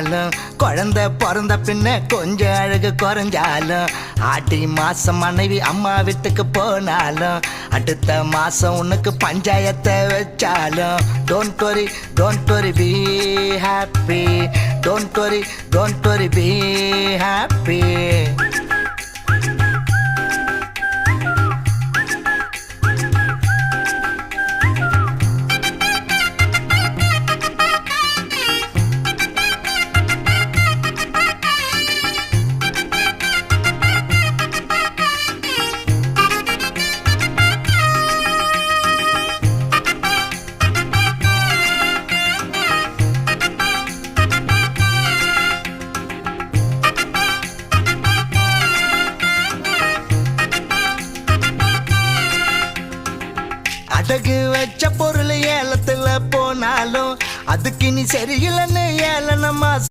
போனாலும் குழந்தை பிறந்த பின்ன கொஞ்சம் அழகு குறைஞ்சாலும் ஆட்டி மாசம் மனைவி அம்மா வீட்டுக்கு போனாலும் அடுத்த மாசம் உனக்கு பஞ்சாயத்தை வச்சாலும் don't worry don't worry be happy don't worry don't worry be happy அடகு வச்ச பொருள் ஏலத்துல போனாலும் அதுக்கு நீ சரியில்லைன்னு ஏளனமா